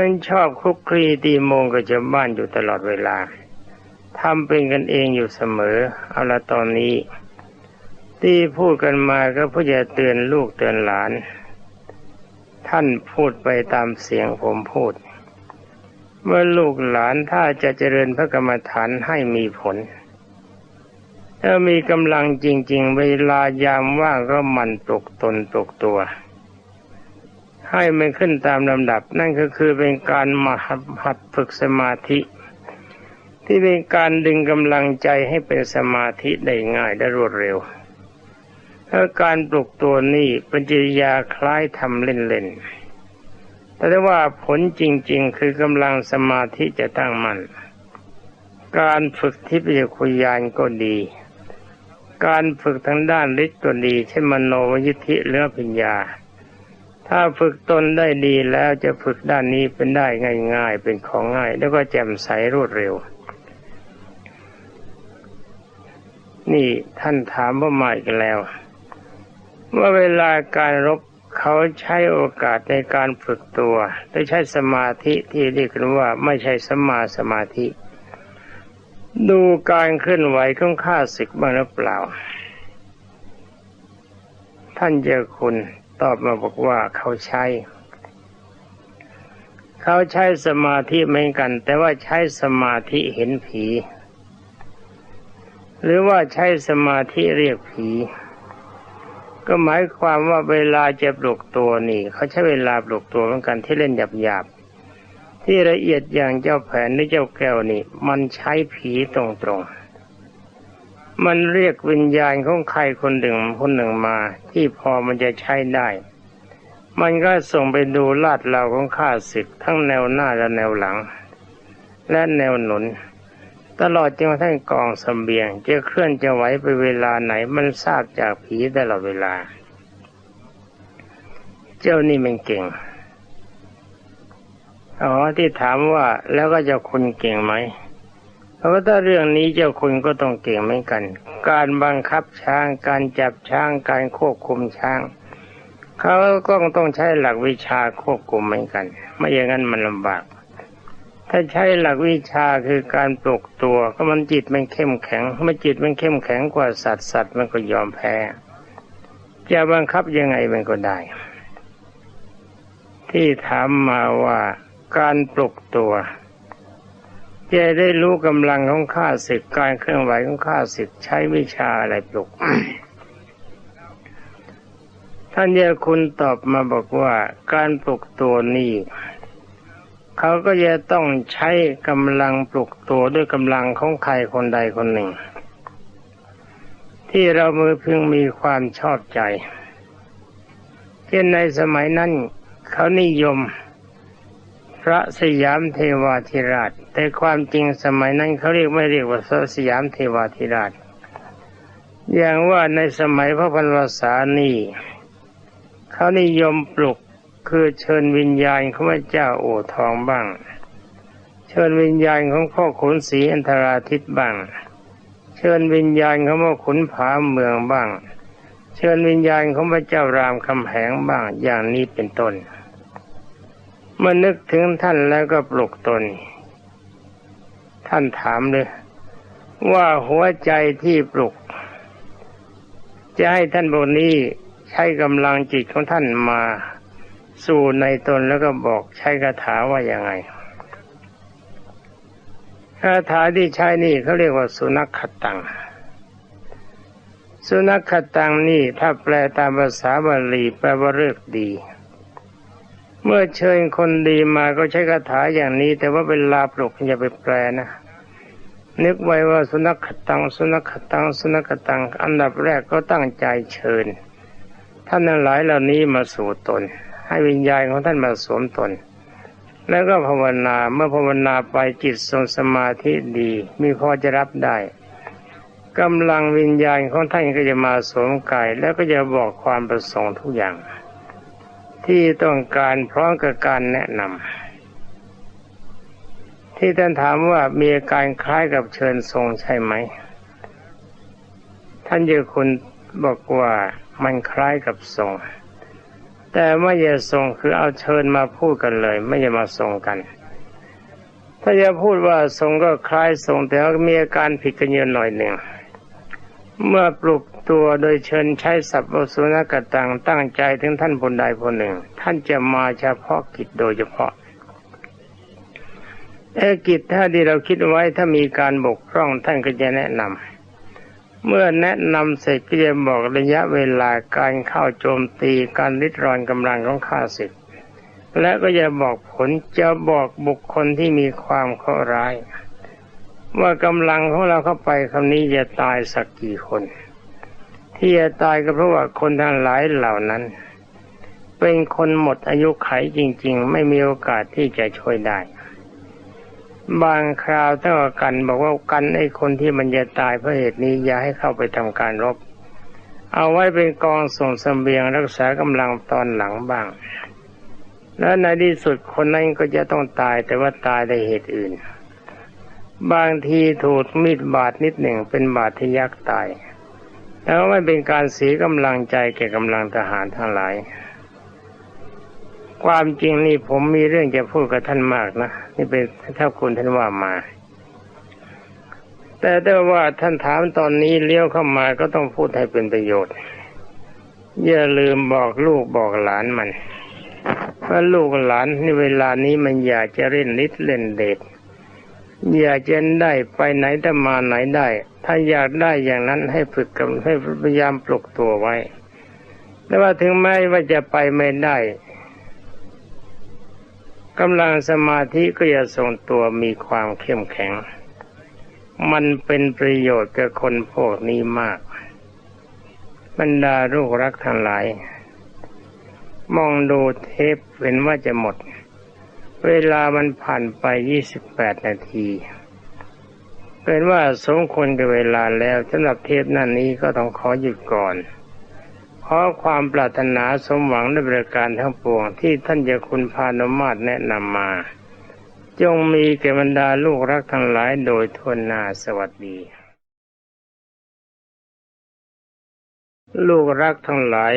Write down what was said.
มันชอบคุกคลีตีโมงกับชาวบ้านอยู่ตลอดเวลาทำเป็นกันเองอยู่เสมอ เอาละตอนนี้ ที่พูดกันมาก็เพื่อจะเตือนลูกเตือนหลาน ท่านพูดไปตามเสียงผมพูด เมื่อลูกหลานถ้าจะเจริญพระกรรมฐานให้มีผล ถ้ามีกำลังจริง ๆ เวลายามว่างก็มันปลุกตนปลุกตัว ให้มันขึ้นตามลำดับ นั่นก็คือเป็นการมาหัดฝึกสมาธิ ที่เป็นการดึงกำลังใจให้เป็นสมาธิได้ง่ายและรวดเร็วถ้าการปลุกตัวนี้เป็นจิยาคล้ายทำเล่นๆ แต่ได้ว่าผลจริงๆ คือกำลังสมาธิจะตั้งมัน่น การฝึกทิพยคุยานก็ดี การฝึกทางด้านฤทธิ์ก็ดี เช่นมโนวิธิเลือปัญญา ถ้าฝึกตนได้ดีแล้วจะฝึกด้านนี้เป็นได้ง่าย ๆ เป็นของง่าย แล้วก็แจ่มใสรวดเร็ว นี่ท่านถามว่าใหม่กันแล้วว่าเวลาการรบเขาใช้โอกาสในการฝึกตัวโดยใช้สมาธิที่เรียกกันว่าไม่ใช่สมาสมาธิ ดูการเคลื่อนไหวของข้าศึกบ้างหรือเปล่า ท่านเจ้าคุณ ตอบมาบอกว่าเขาใช้ เขาใช้สมาธิเหมือนกัน แต่ว่าใช้สมาธิเห็นผี หรือว่าใช้สมาธิเรียกผี ก็หมายความว่าเวลาจะปลุกตัวนี่ เขาใช้เวลาปลุกตัวเหมือนกันที่เล่นหยาบๆที่ละเอียดอย่างเจ้าแผนหรือเจ้าแก้วนี่ มันใช้ผีตรงๆ มันเรียกวิญญาณของใครคนหนึ่งคนหนึ่งมา ที่พอมันจะใช้ได้ มันก็ส่งไปดูลาดเหลาของข้าศึกทั้งแนวหน้าและแนวหลัง และแนวหนุน ตลอดจนกระทั่งกองสมเบียง จะเคลื่อนจะไหวไปเวลาไหนมันทราบจากผีตลอดเวลา เจ้านี่มันเก่งอ๋อที่ถามว่าแล้วก็จะคุณเก่งไหม เพราะว่าถ้าเรื่องนี้เจ้าคุณก็ต้องเก่งเหมือนกัน การบังคับช้าง การจับช้าง การควบคุมช้าง เขาก็ต้องใช้หลักวิชาควบคุมเหมือนกัน ไม่อย่างนั้นมันลำบาก ถ้าใช้หลักวิชาคือการปลุกตัวก็มันจิตมันเข้มแข็งเมื่อจิตมันเข้มแข็งกว่าสัตว์สัตว์มันก็ยอมแพ้ จะบังคับยังไงมันก็ได้ ที่ถามมาว่าการปลุกตัว จะได้รู้กำลังของข้าศึกการเคลื่อนไหวของข้าศึกใช้วิชาอะไรปลุก ท่านเยคุณตอบมาบอกว่าการปลุกตัวนี้เขาก็จะต้องใช้กำลังปลุกตัวด้วยกำลังของใครคนใดคนหนึ่ง ที่เรามือพึงมีความชอบใจ เช่นในสมัยนั้นเขานิยม พระสยามเทวาธิราช แต่ความจริงสมัยนั้นเขาเรียกไม่เรียกว่าพระสยามเทวาธิราช อย่างว่าในสมัยพระพันวษานีเขานิยมปลุกคือเชิญวิญญาณของพระเจ้าโอทองบ้าง เชิญวิญญาณของพ่อขุนศรีอันธราทิตบ้าง เชิญวิญญาณของพ่อขุนผาเมืองบ้าง เชิญวิญญาณของพระเจ้ารามคำแหงบ้างอย่างนี้เป็นต้น เมื่อนึกถึงท่านแล้วก็ปลุกตน ท่านถามเลยว่าหัวใจที่ปลุก จะให้ท่านบนนี้ใช้กำลังจิตของท่านมาสู่ในตนแล้วก็บอกใช้คาถาว่ายังไงคาถาที่ใช้นี่เขาเรียกว่าสุนัขขตัง สุนัขขตังนี่ถ้าแปลตามภาษาบาลีแปลว่าเลิกดี เมื่อเชิญคนดีมาก็ใช้คาถาอย่างนี้ แต่ว่าเวลาปลุกอย่าไปแปลนะนึกไว้ว่าสุนัขตังสุนัขตังสุนัขตัง อันดับแรกก็ตั้งใจเชิญ ท่านหลายเหล่านี้มาสู่ตน ให้วิญญาณของท่านมาสวมตน แล้วก็ภาวนาเมื่อภาวนาไปจิตทรงสมาธิดี มีพอจะรับได้กำลังวิญญาณของท่านก็จะมาสวมกายแล้วก็จะบอกความประสงค์ทุกอย่าง ที่ต้องการพร้อมกับการแนะนำที่ท่านถามว่ามีอาการคล้ายกับเชิญทรงใช่ไหม ท่านเยคุณบอกว่ามันคล้ายกับทรง แต่ไม่จะส่งคือเอาเชิญมาพูดกันเลย ไม่จะมาส่งกัน ถ้าจะพูดว่าส่งก็คล้ายส่งแต่มีอาการผิดกันเยอะหน่อยหนึ่งเมื่อปลุก ตัวโดยเชิญใช้สัพพสุนกตังตั้งใจถึงท่านคนใดคนหนึ่ง ท่านจะมาเฉพาะกิจโดยเฉพาะเอกิจถ้าที่เราคิดไว้ถ้ามีการบกพร่องท่านก็จะแนะนำเมื่อแนะนำเสร็จก็จะบอกระยะเวลาการเข้าโจมตีการริดรอนกำลังของข้าศึกและก็จะบอกผลจะบอกบุคคลที่มีความเคราะร้าย ว่ากำลังของเราเข้าไปคำนี้จะตายสักกี่คน ที่จะตายก็เพราะว่าคนทั้งหลายเหล่านั้น เป็นคนหมดอายุไขจริง ๆ ไม่มีโอกาสที่จะช่วยได้ บางคราวถ้าว่ากันบอกว่ากันไอ้คนที่มันจะตายเพราะเหตุนี้อย่าให้เข้าไปทำการรบ เอาไว้เป็นกองส่งเสบียงรักษากำลังตอนหลังบ้าง แล้วในที่สุดคนนั้นก็จะต้องตายแต่ว่าตายในเหตุอื่น บางทีถูกมีดบาดนิดหนึ่งเป็นบาดทะยักตาย แล้วไม่เป็นการเสียกำลังใจแก่กำลังทหารทั้งหลาย ความจริงนี่ผมมีเรื่องจะพูดกับท่านมากนะนี่เป็นถ้าคุณท่านว่ามา แต่ถ้าว่าท่านถามตอนนี้เลี้ยวเข้ามาก็ต้องพูดให้เป็นประโยชน์ อย่าลืมบอกลูกบอกหลานมันว่าลูกหลานในเวลานี้มันอยากจะเล่นนิดเล่นเดช อยากจะได้ไปไหนแต่มาไหนได้ ถ้าอยากได้อย่างนั้นให้ฝึกกับให้พยายามปลุกตัวไว้ แต่ว่าถึงแม้ว่าจะไปไม่ได้กำลังสมาธิก็จะทรงตัวมีความเข้มแข็ง มันเป็นประโยชน์กับคนพวกนี้มาก บรรดาลูกรักทั้งหลาย มองดูเทปเห็นว่าจะหมด เวลามันผ่านไป28นาที เป็นว่าสมควรกับเวลาแล้วสำหรับเทปนั้นนี้ก็ต้องขอหยุดก่อนขอความปรารถนาสมหวังในบริการทั้งปวงที่ท่านเจ้าคุณพานุมาตแนะนำมา จงมีแก่บรรดาลูกรักทั้งหลายโดยทวนนาสวัสดี ลูกรักทั้งหลาย